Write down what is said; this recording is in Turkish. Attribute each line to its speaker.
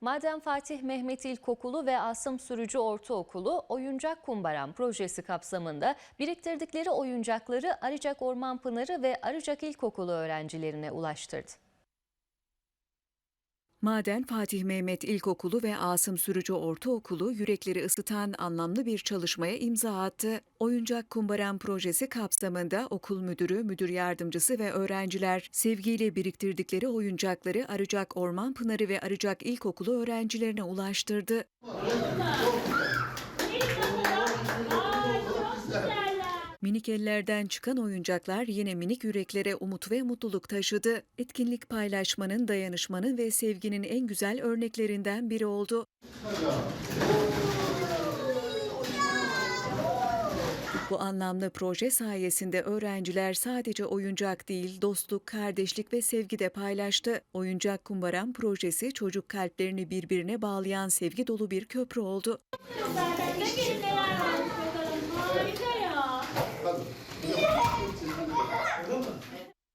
Speaker 1: Maden Fatih Mehmet İlkokulu ve Asım Sürücü Ortaokulu Oyuncak Kumbaram projesi kapsamında biriktirdikleri oyuncakları Arıcak Orman Pınarı ve Arıcak İlkokulu öğrencilerine ulaştırdı.
Speaker 2: Maden Fatih Mehmet İlkokulu ve Asım Sürücü Ortaokulu yürekleri ısıtan anlamlı bir çalışmaya imza attı. Oyuncak Kumbaram projesi kapsamında okul müdürü, müdür yardımcısı ve öğrenciler sevgiyle biriktirdikleri oyuncakları Arıcak Orman Pınarı ve Arıcak İlkokulu öğrencilerine ulaştırdı. Minik ellerden çıkan oyuncaklar yine minik yüreklere umut ve mutluluk taşıdı. Etkinlik paylaşmanın, dayanışmanın ve sevginin en güzel örneklerinden biri oldu. Bu anlamlı proje sayesinde öğrenciler sadece oyuncak değil, dostluk, kardeşlik ve sevgi de paylaştı. Oyuncak Kumbaram projesi çocuk kalplerini birbirine bağlayan sevgi dolu bir köprü oldu.